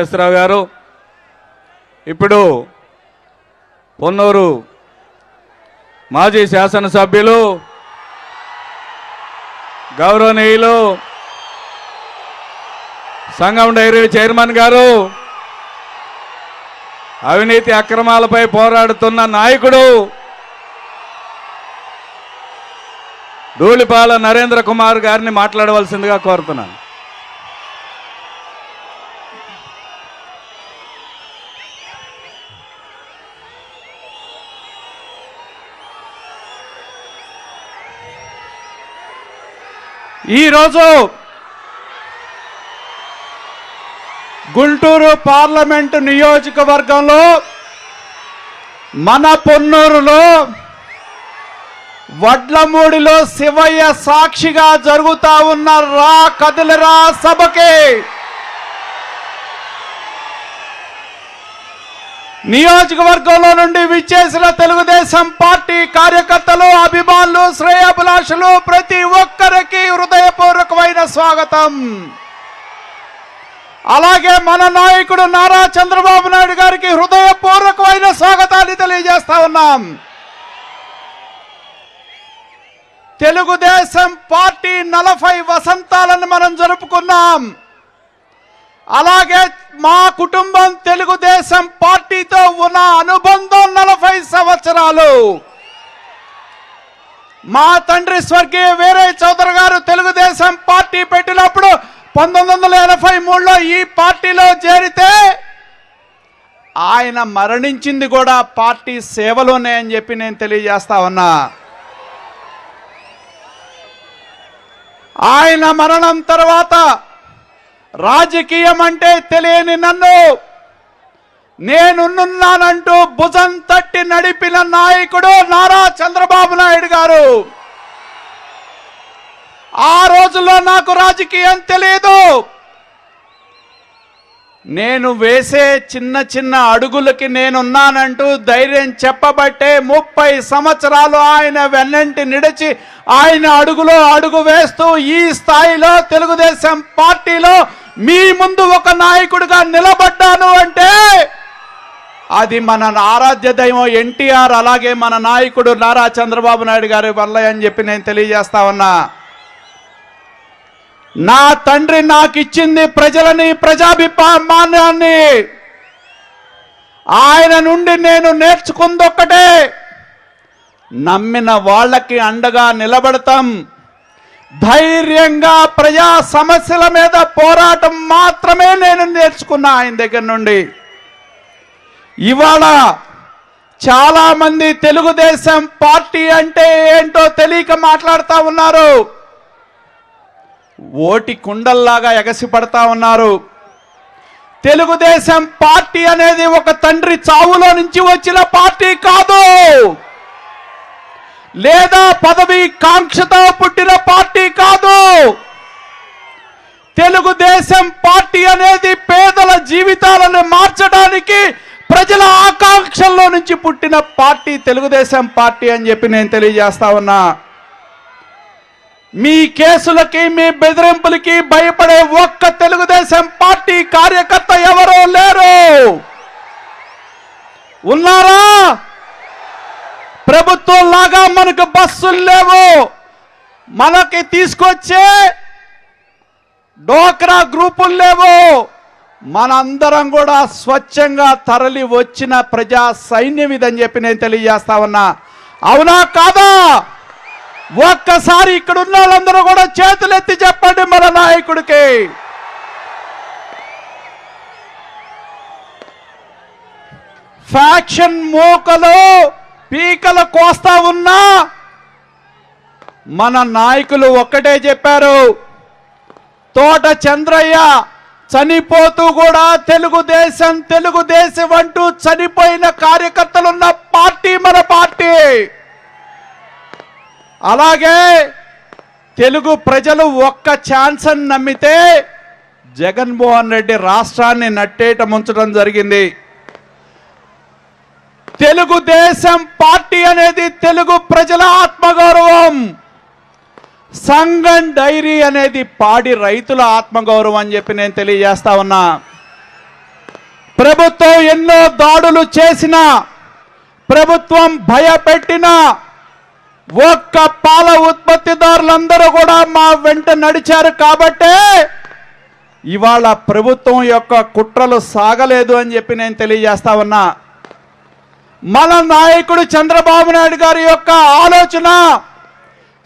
వెంకటేశ్వరరావు గారు. ఇప్పుడు పొన్నూరు మాజీ శాసనసభ్యులు గౌరవనీయులు సంఘం డైరీ చైర్మన్ గారు అవినీతి అక్రమాలపై పోరాడుతున్న నాయకుడు ధూళిపాల నరేంద్ర కుమార్ గారిని మాట్లాడవలసిందిగా కోరుతున్నాను. ఈరోజు గుంటూరు పార్లమెంటు నియోజకవర్గంలో మన పొన్నూరులో వడ్లమూడిలో శివయ్య సాక్షిగా జరుగుతా ఉన్న రా కదిలిరా సభకే నియోజకవర్గంలో నుండి విచ్చేసిన తెలుగుదేశం పార్టీ కార్యకర్తలు అభిమానులు శ్రేయాభిలాషులు ప్రతి ఒక్కరికి హృదయపూర్వకమైన స్వాగతం. అలాగే మన నాయకుడు నారా చంద్రబాబు నాయుడు గారికి హృదయపూర్వకమైన స్వాగతాన్ని తెలియజేస్తా ఉన్నాం. తెలుగుదేశం పార్టీ నలభై వసంతాలను మనం జరుపుకున్నాం. అలాగే మా కుటుంబం తెలుగుదేశం పార్టీతో ఉన్న అనుబంధం నలభై సంవత్సరాలు. మా తండ్రి స్వర్గీయ వేరే చౌదరి గారు తెలుగుదేశం పార్టీ పెట్టినప్పుడు పంతొమ్మిది వందల ఎనభై మూడులో ఈ పార్టీలో చేరితే ఆయన మరణించింది కూడా పార్టీ సేవలోనే అని చెప్పి నేను తెలియజేస్తా ఉన్నా. ఆయన మరణం తర్వాత రాజకీయం అంటే తెలియని నన్ను. నేనున్నానంటూ భుజం తట్టి నడిపిన నాయకుడు నారా చంద్రబాబు నాయుడు గారు. ఆ రోజుల్లో నాకు రాజకీయం తెలియదు నేను వేసే చిన్న చిన్న అడుగులకి నేనున్నానంటూ ధైర్యం చెప్పబట్టే ముప్పై సంవత్సరాలు ఆయన వెన్నంటి నిడిచి ఆయన అడుగులో అడుగు వేస్తూ ఈ స్థాయిలో తెలుగుదేశం పార్టీలో మీ ముందు ఒక నాయకుడిగా నిలబడ్డాను అంటే అది మన ఆరాధ్య దైవం ఎన్టీఆర్ అలాగే మన నాయకుడు నారా చంద్రబాబు నాయుడు గారి వల్ల అని చెప్పి నేను తెలియజేస్తా ఉన్నా. నా తండ్రి నాకు ఇచ్చింది ప్రజలని ప్రజాభిమానాన్ని. ఆయన నుండి నేను నేర్చుకుంది ఒక్కటే నమ్మిన వాళ్ళకి అండగా నిలబడతాం. ధైర్యంగా ప్రజా సమస్యల మీద పోరాటం మాత్రమే నేను నేర్చుకున్నా ఆయన దగ్గర నుండి. ఇవాళ చాలామంది తెలుగుదేశం పార్టీ అంటే ఏంటో తెలియక మాట్లాడుతూ ఉన్నారు. ఓటి కుండల్లాగా ఎగసిపడతా ఉన్నారు. తెలుగుదేశం పార్టీ అనేది ఒక తండ్రి చావులో నుంచి వచ్చిన పార్టీ కాదు. లేదా పదవి కాంక్షతో పుట్టిన పార్టీ కాదు. తెలుగుదేశం పార్టీ అనేది పేదల జీవితాలను మార్చడానికి ప్రజల ఆకాంక్షల్లో నుంచి పుట్టిన పార్టీ తెలుగుదేశం పార్టీ అని చెప్పి నేను తెలియజేస్తా ఉన్నా. మీ కేసులకి మీ బెదిరింపులకి భయపడే ఒక్క తెలుగుదేశం పార్టీ కార్యకర్త ఎవరో లేరు. ఉన్నారా? ప్రభుత్వం లాగా మనకు బస్సులు లేవు. మనకి తీసుకొచ్చే డోక్రా గ్రూపులు లేవు. మనందరం కూడా స్వచ్ఛంగా తరలి వచ్చిన ప్రజా సైన్యం ఇదని చెప్పి నేను తెలియజేస్తా ఉన్నా. అవునా కాదా? ఒక్కసారి ఇక్కడ ఉన్న వాళ్ళందరూ కూడా చేతులెత్తి చెప్పండి మన నాయకుడికి. ఫ్యాక్షన్ మూకలు పీకలు కోస్తా ఉన్నా మన నాయకులు ఒక్కటే చెప్పారు. తోట చంద్రయ్య చనిపోతూ కూడా తెలుగుదేశం తెలుగుదేశం అంటూ చనిపోయిన కార్యకర్తలున్న పార్టీ మన పార్టీ. అలాగే తెలుగు ప్రజలు ఒక్క ఛాన్స్ అని నమ్మితే జగన్మోహన్ రెడ్డి రాష్ట్రాన్ని నట్టేట ముంచడం జరిగింది. తెలుగుదేశం పార్టీ అనేది తెలుగు ప్రజల ఆత్మగౌరవం. సంగం డైరీ అనేది పాడి రైతుల ఆత్మగౌరవం అని చెప్పి నేను తెలియజేస్తా ఉన్నా. ప్రభుత్వం ఎన్నో దాడులు చేసిన ప్రభుత్వం భయపెట్టిన ఒక్క పాల ఉత్పత్తిదారులందరూ కూడా మా వెంట నడిచారు కాబట్టే ఇవాళ ప్రభుత్వం యొక్క కుట్రలు సాగలేదు అని చెప్పి నేను తెలియజేస్తా ఉన్నా. మన నాయకుడు చంద్రబాబు నాయుడు గారి యొక్క ఆలోచన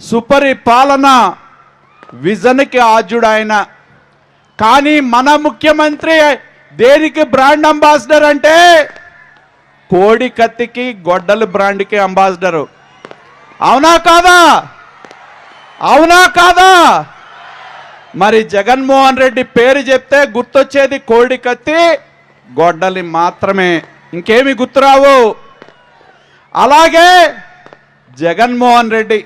సుపరిపాలన విజన్కి ఆద్యుడు ఆయన కానీ మన ముఖ్యమంత్రి దేనికి బ్రాండ్ అంబాసిడర్ అంటే కోడి కత్తికి గొడ్డలు బ్రాండ్కి అంబాసిడరు. అవునా కాదా? అవునా కాదా? మరి జగన్మోహన్ రెడ్డి పేరు చెప్తే గుర్తొచ్చేది కోడి కత్తి గొడ్డలి మాత్రమే. ఇంకేమి గుర్తురావు. అలాగే జగన్మోహన్ రెడ్డి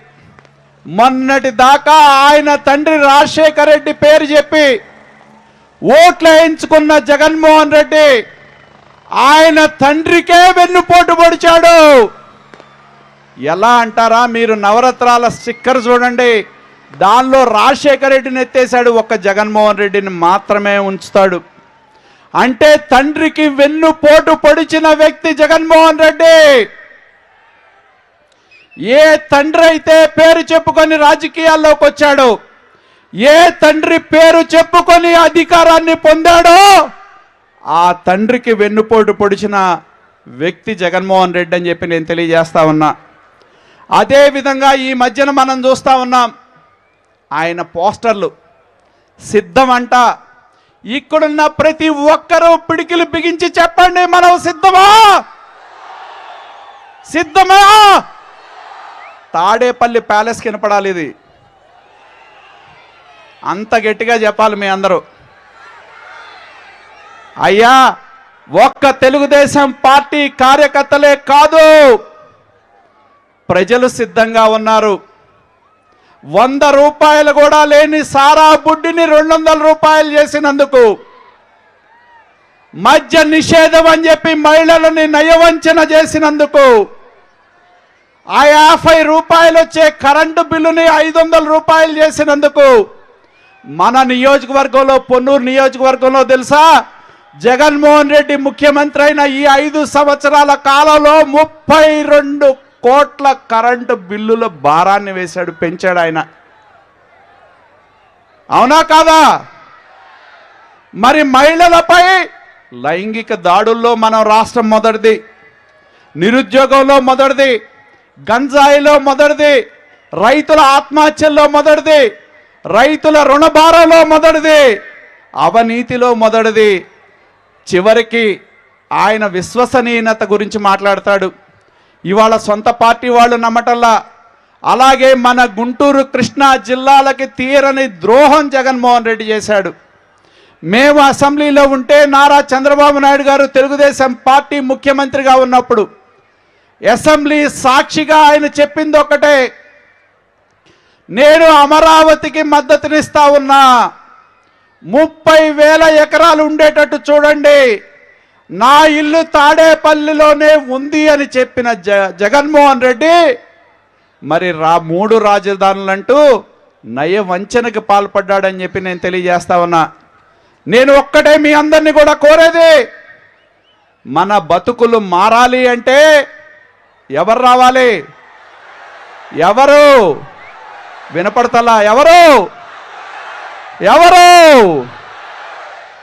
మొన్నటి దాకా ఆయన తండ్రి రాజశేఖర రెడ్డి పేరు చెప్పి ఓట్లు వేయించుకున్న జగన్మోహన్ రెడ్డి ఆయన తండ్రికే వెన్నుపోటు పొడిచాడు. ఎలా అంటారా? మీరు నవరత్నాల స్టిక్కర్ చూడండి. దానిలో రాజశేఖర రెడ్డిని ఎత్తేసాడు ఒక్క జగన్మోహన్ రెడ్డిని మాత్రమే ఉంచుతాడు. అంటే తండ్రికి వెన్నుపోటు పొడిచిన వ్యక్తి జగన్మోహన్ రెడ్డి. ఏ తండ్రి అయితే పేరు చెప్పుకొని రాజకీయాల్లోకి వచ్చాడో ఏ తండ్రి పేరు చెప్పుకొని అధికారాన్ని పొందాడో ఆ తండ్రికి వెన్నుపోటు పొడిచిన వ్యక్తి జగన్మోహన్ రెడ్డి అని చెప్పి నేను తెలియజేస్తా ఉన్నా. అదే విధంగా ఈ మధ్యన మనం చూస్తా ఉన్నాం. ఆయన పోస్టర్లు సిద్ధమంట. ఇక్కడున్న ప్రతి ఒక్కరూ పిడికిలు బిగించి చెప్పండి మనం సిద్ధమా? సిద్ధమా? తాడేపల్లి ప్యాలెస్ కనపడాలి ఇది. అంత గట్టిగా చెప్పాలి మీ అందరూ. అయ్యా ఒక్క తెలుగుదేశం పార్టీ కార్యకర్తలే కాదు. ప్రజలు సిద్ధంగా ఉన్నారు. వంద రూపాయలు కూడా లేని సారా బుడ్డిని రెండు వందల రూపాయలు చేసినందుకు మద్య నిషేధం అని చెప్పి మహిళలని నయవంచన చేసినందుకు ఆ యాభై రూపాయలు వచ్చే కరెంటు బిల్లుని ఐదు వందల రూపాయలు చేసినందుకు మన నియోజకవర్గంలో పొన్నూరు నియోజకవర్గంలో తెలుసా? జగన్మోహన్ రెడ్డి ముఖ్యమంత్రి అయిన ఈ ఐదు సంవత్సరాల కాలంలో ముప్పై రెండు కోట్ల కరెంటు బిల్లుల భారాన్ని వేశాడు పెంచాడు ఆయన. అవునా కాదా? మరి మహిళలపై లైంగిక దాడుల్లో మనం రాష్ట్రం మొదటిది నిరుద్యోగంలో మొదటిది గంజాయిలో మొదటిది రైతుల ఆత్మహత్యల్లో మొదటిది రైతుల రుణభారంలో మొదటిది అవినీతిలో మొదటిది. చివరికి ఆయన విశ్వసనీయత గురించి మాట్లాడతాడు. ఇవాళ సొంత పార్టీ వాళ్ళు నమ్మటల్లా అలాగే మన గుంటూరు కృష్ణా జిల్లాలకి తీరని ద్రోహం జగన్మోహన్ రెడ్డి చేశాడు. మేము అసెంబ్లీలో ఉంటే నారా చంద్రబాబు నాయుడు గారు తెలుగుదేశం పార్టీ ముఖ్యమంత్రిగా ఉన్నప్పుడు అసెంబ్లీ సాక్షిగా ఆయన చెప్పింది ఒకటే నేను అమరావతికి మద్దతునిస్తా ఉన్నా. ముప్పై వేల ఎకరాలు ఉండేటట్టు చూడండి. నా ఇల్లు తాడేపల్లిలోనే ఉంది అని చెప్పిన జ జగన్మోహన్ రెడ్డి మరి రా మూడు రాజధానులంటూ నయ వంచనకు పాల్పడ్డాడని చెప్పి నేను తెలియజేస్తా ఉన్నా. నేను ఒక్కటే మీ అందరినీ కూడా కోరేది మన బతుకులు మారాలి అంటే ఎవరు రావాలి? ఎవరు? వినపడతలా? ఎవరు? ఎవరు?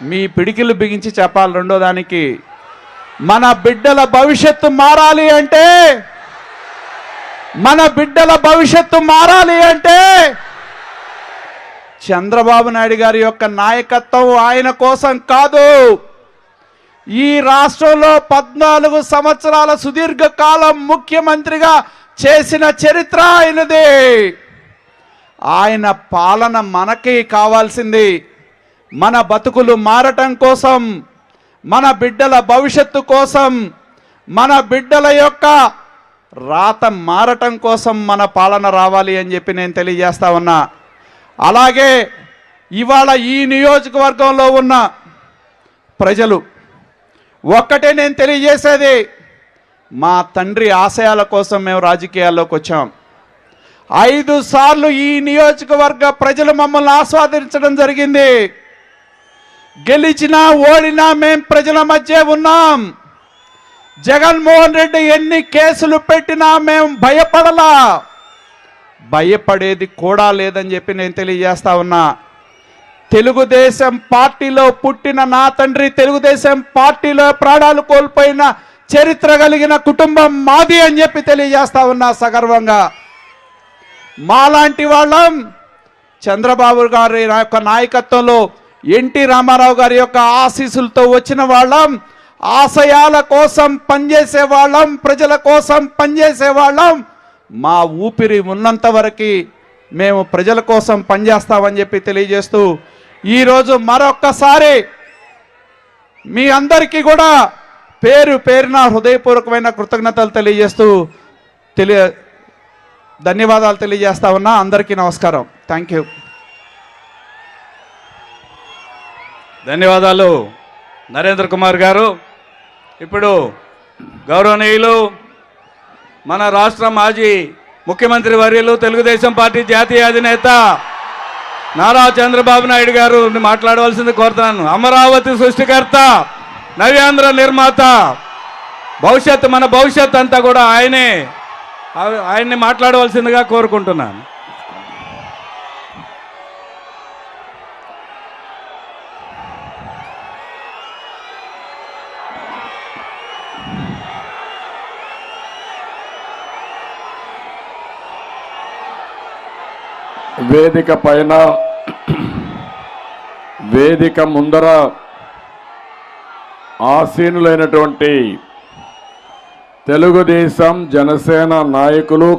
మీ పిడికిలు బిగించి చెప్పాలి రెండో దానికి. మన బిడ్డల భవిష్యత్తు మారాలి అంటే మన బిడ్డల భవిష్యత్తు మారాలి అంటే చంద్రబాబు నాయుడు గారి యొక్క నాయకత్వం ఆయన కోసం కాదు. ఈ రాష్ట్రంలో పద్నాలుగు సంవత్సరాల సుదీర్ఘ కాలం ముఖ్యమంత్రిగా చేసిన చరిత్ర ఆయనది. ఆయన పాలన మనకి కావాల్సింది. మన బతుకులు మారటం కోసం మన బిడ్డల భవిష్యత్తు కోసం మన బిడ్డల యొక్క రాత మారటం కోసం మన పాలన రావాలి అని చెప్పి నేను తెలియజేస్తా ఉన్నా. అలాగే ఇవాళ ఈ నియోజకవర్గంలో ఉన్న ప్రజలు ఒక్కటే నేను తెలియజేసేది మా తండ్రి ఆశయాల కోసం మేము రాజకీయాల్లోకి వచ్చాం. ఐదు సార్లు ఈ నియోజకవర్గ ప్రజలు మమ్మల్ని ఆస్వాదించడం జరిగింది. గెలిచినా ఓడినా మేం ప్రజల మధ్య ఉన్నాం. జగన్మోహన్ రెడ్డి ఎన్ని కేసులు పెట్టినా మేము భయపడలా. భయపడేది కూడా లేదని చెప్పి నేను తెలియజేస్తా ఉన్నా. తెలుగుదేశం పార్టీలో పుట్టిన నా తండ్రి తెలుగుదేశం పార్టీలో ప్రాణాలు కోల్పోయిన చరిత్ర కలిగిన కుటుంబం మాది అని చెప్పి తెలియజేస్తా ఉన్నా సగర్వంగా. మాలాంటి వాళ్ళం చంద్రబాబు గారి యొక్క నాయకత్వంలో ఎన్టీ రామారావు గారి యొక్క ఆశీస్సులతో వచ్చిన వాళ్ళం ఆశయాల కోసం పనిచేసే వాళ్ళం ప్రజల కోసం పనిచేసే వాళ్ళం. మా ఊపిరి ఉన్నంత వరకు మేము ప్రజల కోసం పనిచేస్తామని చెప్పి తెలియజేస్తూ ఈరోజు మరొక్కసారి మీ అందరికీ కూడా పేరు పేరున హృదయపూర్వకమైన కృతజ్ఞతలు తెలియజేస్తూ తెలియ ధన్యవాదాలు తెలియజేస్తా ఉన్నా. అందరికీ నమస్కారం. Thank you. ధన్యవాదాలు నరేంద్ర కుమార్ గారు. ఇప్పుడు గౌరవనీయులు మన రాష్ట్ర మాజీ ముఖ్యమంత్రి వర్యులు తెలుగుదేశం పార్టీ జాతీయ అధినేత నారా చంద్రబాబు నాయుడు గారు మాట్లాడవలసింది కోరుతున్నాను. అమరావతి సృష్టికర్త నవ్యాంధ్ర నిర్మాత భవిష్యత్తు మన భవిష్యత్ అంతా కూడా ఆయనే ఆయన్ని మాట్లాడవలసిందిగా కోరుకుంటున్నాను. వేదిక పైన వేదిక ముందర ఆసీనులైనటువంటి తెలుగుదేశం జనసేన నాయకులు